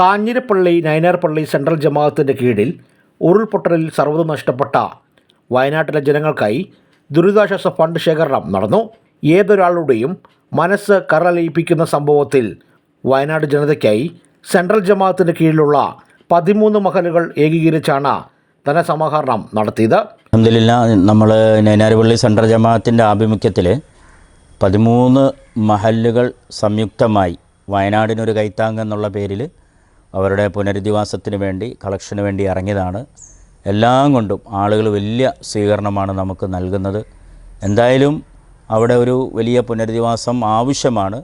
Kanjirappally നയനാർപ്പള്ളി central ജമാഅത്തിന്റെ കീഴിൽ ഉരുൾപൊട്ടലിൽ സർവതും നഷ്ടപ്പെട്ട വയനാട്ടിലെ ജനങ്ങൾക്കായി ദുരിതാശ്വാസ ഫണ്ട് ശേഖരണം നടന്നു. ഏതൊരാളുടെയും മനസ്സ് കരളയിപ്പിക്കുന്ന സംഭവത്തിൽ വയനാട് ജനതയ്ക്കായി സെൻട്രൽ ജമാഅത്തിന്റെ കീഴിലുള്ള പതിമൂന്ന് മഹലുകൾ ഏകീകരിച്ചാണ് ധനസമാഹരണം നടത്തിയത്. അഹമ്മദില്ല നമ്മൾ നൈനാരുപള്ളി സെൻട്രൽ ജമാഅത്തിന്റെ ആഭിമുഖ്യത്തിൽ പതിമൂന്ന് മഹല്ലുകൾ സംയുക്തമായി വയനാടിനൊരു കൈത്താങ് എന്നുള്ള പേരിൽ അവരുടെ പുനരധിവാസത്തിന് വേണ്ടി കളക്ഷന് വേണ്ടി ഇറങ്ങിയതാണ്. എല്ലാം കൊണ്ടും ആളുകൾ വലിയ സ്വീകരണമാണ് നമുക്ക് നൽകുന്നത്. എന്തായാലും അവിടെ ഒരു വലിയ പുനരധിവാസം ആവശ്യമാണ്.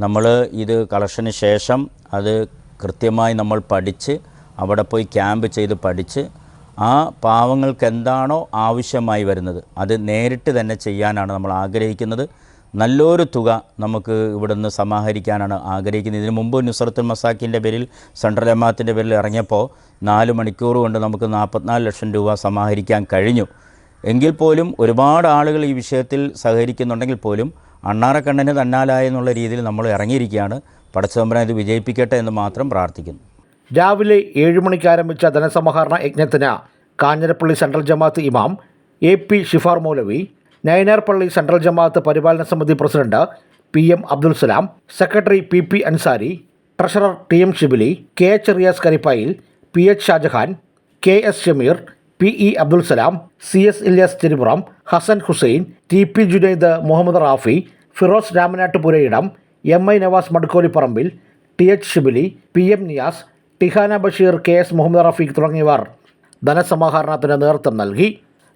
നമ്മൾ ഇത് കളക്ഷന് ശേഷം അത് കൃത്യമായി നമ്മൾ പഠിച്ച് അവിടെ പോയി ക്യാമ്പ് ചെയ്ത് പഠിച്ച് ആ പാവങ്ങൾക്ക് എന്താണോ ആവശ്യമായി വരുന്നത് അത് നേരിട്ട് തന്നെ ചെയ്യാനാണ് നമ്മൾ ആഗ്രഹിക്കുന്നത്. നല്ലൊരു തുക നമുക്ക് ഇവിടുന്ന് സമാഹരിക്കാനാണ് ആഗ്രഹിക്കുന്നത്. ഇതിനു മുമ്പ് നുസറത്തുൽ മസാക്കിന്റെ പേരിൽ സെൻട്രൽ ജമാഅത്തിന്റെ പേരിൽ ഇറങ്ങിയപ്പോൾ നാല് മണിക്കൂർ കൊണ്ട് നമുക്ക് നാൽപ്പത്തിനാല് ലക്ഷം രൂപ സമാഹരിക്കാൻ കഴിഞ്ഞു. എങ്കിൽ പോലും ഒരുപാട് ആളുകൾ ഈ വിഷയത്തിൽ സഹകരിക്കുന്നുണ്ടെങ്കിൽ പോലും അണ്ണാറക്കണ്ണന് തന്നാലായ എന്നുള്ള രീതിയിൽ നമ്മൾ ഇറങ്ങിയിരിക്കുകയാണ്. പടച്ചതമ്പരം ഇത് വിജയിപ്പിക്കട്ടെ എന്ന് മാത്രം പ്രാർത്ഥിക്കുന്നു. രാവിലെ ഏഴ് മണിക്ക് ആരംഭിച്ച ധനസമാഹരണ യജ്ഞത്തിന് കാഞ്ഞിരപ്പള്ളി സെൻട്രൽ ജമാഅത്ത് ഇമാം എ പി ഷിഫാർ മൗലവി നയനാർപ്പള്ളി സെൻട്രൽ ജമാഅത്ത് പരിപാലന സമിതി president P M Abdul Salam secretary P P Ansari treasurer T M Shibili K H Riyas Karippayil P H Shajahan K S Shameer P E Abdul Salam C S Ilyas Thirupuram Hassan Hussain T P Junaid Muhammad Rafi Firoz Ramanattu Purayidam M I Navas Madukkolipparambil T H Shibili P M Niyas Tihana Basheer K S Muhammad Rafeeq തുടങ്ങിയവർ. ധനസമാഹരണത്തിന് നേതൃത്വം നൽകി.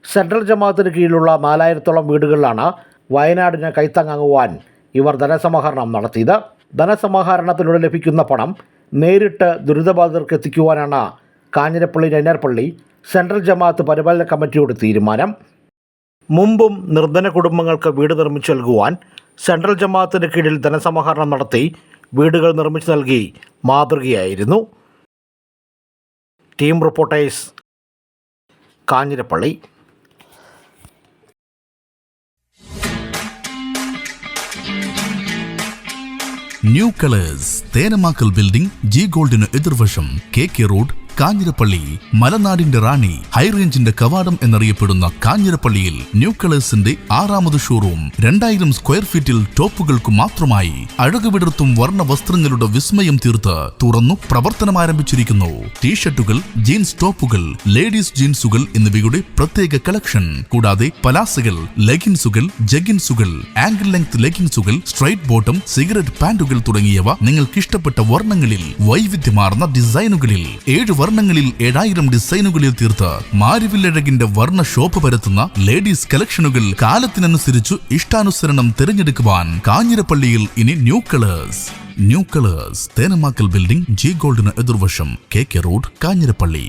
Central ജമാഅത്തിന് കീഴിലുള്ള നാലായിരത്തോളം വീടുകളിലാണ് വയനാടിന് കൈത്തങ്ങാങ്ങുവാൻ ഇവർ ധനസമാഹരണം നടത്തിയത്. ധനസമാഹരണത്തിലൂടെ ലഭിക്കുന്ന പണം നേരിട്ട് ദുരിതബാധിതർക്ക് എത്തിക്കുവാനാണ് കാഞ്ഞിരപ്പള്ളി നൈനാർപ്പള്ളി സെൻട്രൽ ജമാഅത്ത് പരിപാലന കമ്മിറ്റിയുടെ തീരുമാനം. മുമ്പും നിർധന കുടുംബങ്ങൾക്ക് വീട് നിർമ്മിച്ചു നൽകുവാൻ സെൻട്രൽ ജമാഅത്തിന് കീഴിൽ ധനസമാഹരണം നടത്തി വീടുകൾ നിർമ്മിച്ചു നൽകി മാതൃകയായിരുന്നു. Team reporters Kanjirappally. New colours Thenamackal building G ഗോൾഡിന് എതിർവശം കെ കെ റോഡ് കാഞ്ഞിരപ്പള്ളി മലനാടിന്റെ റാണി ഹൈറേഞ്ചിന്റെ കവാടം എന്നറിയപ്പെടുന്ന കാഞ്ഞിരപ്പള്ളിയിൽ ന്യൂ കളേഴ്സിന്റെ ആറാമത് ഷോറൂം രണ്ടായിരം സ്ക്വയർ ഫീറ്റിൽ ടോപ്പുകൾക്ക് മാത്രമായി അഴകുവിടർത്തും വർണ വസ്ത്രങ്ങളുടെ വിസ്മയം തീർത്ത് തുറന്നു പ്രവർത്തനം ആരംഭിച്ചിരിക്കുന്നു ടീഷർട്ടുകൾ ജീൻസ് ടോപ്പുകൾ ലേഡീസ് ജീൻസുകൾ എന്നിവയുടെ പ്രത്യേക കളക്ഷൻ. കൂടാതെ പലാസകൾ ലെഗിൻസുകൾ ജഗിൻസുകൾ ആംഗിൾ ലെങ്ത് ലെഗിൻസുകൾ സ്ട്രൈറ്റ് ബോട്ടം സിഗരറ്റ് പാന്റുകൾ തുടങ്ങിയവ നിങ്ങൾക്ക് ഇഷ്ടപ്പെട്ട വർണങ്ങളിൽ വൈവിധ്യമാർന്ന ഡിസൈനുകളിൽ ഏഴ് വർണങ്ങളിൽ ഏഴായിരം ഡിസൈനുകളിൽ തീർത്ത് മാരിവില്ലഴകിന്റെ വർണ ഷോപ്പ് പരത്തുന്ന ലേഡീസ് കളക്ഷനുകൾ കാലത്തിനനുസരിച്ചു ഇഷ്ടാനുസരണം തിരഞ്ഞെടുക്കുവാൻ കാഞ്ഞിരപ്പള്ളിയിൽ ഇനി new colours. New colours. Thenamakkal building G ഗോൾഡിന് എതിർവശം കെ കെ റോഡ് കാഞ്ഞിരപ്പള്ളി.